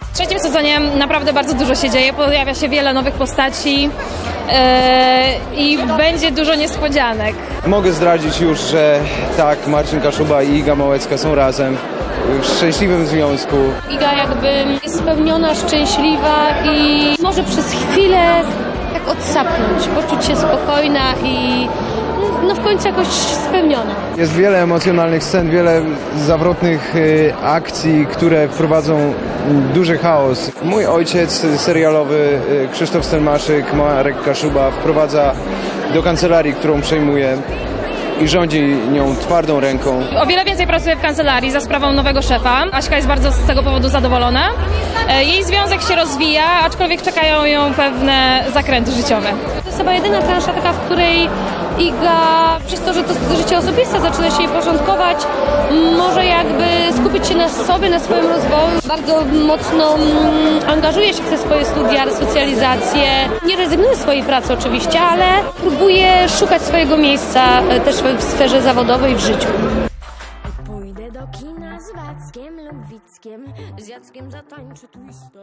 W trzecim sezonie naprawdę bardzo dużo się dzieje, pojawia się wiele nowych postaci e, i będzie dużo niespodzianek. Mogę zdradzić już, że tak, Marcin Kaszuba i Iga Małecka są razem w szczęśliwym związku. Iga jakby jest spełniona, szczęśliwa i może przez chwilę tak odsapnąć, poczuć się spokojna i końcu jakoś spełniona. Jest wiele emocjonalnych scen, wiele zawrotnych y, akcji, które wprowadzą duży chaos. Mój ojciec serialowy, y, Krzysztof Stelmaszyk, Marek Kaszuba, wprowadza do kancelarii, którą przejmuje i rządzi nią twardą ręką. O wiele więcej pracuje w kancelarii za sprawą nowego szefa. Aśka jest bardzo z tego powodu zadowolona. E, Jej związek się rozwija, aczkolwiek czekają ją pewne zakręty życiowe. To jest chyba jedyna plansza taka, w której Iga, przez to, że to życie osobiste zaczyna się porządkować, może jakby skupić się na sobie, na swoim rozwoju. Bardzo mocno mm, angażuje się w te swoje studia, resocjalizację. Nie rezygnuje z swojej pracy oczywiście, ale próbuje szukać swojego miejsca e, też w sferze zawodowej w życiu. Pójdę do kina z Wackiem lub Wickiem, z Jackiem zatańczę twista.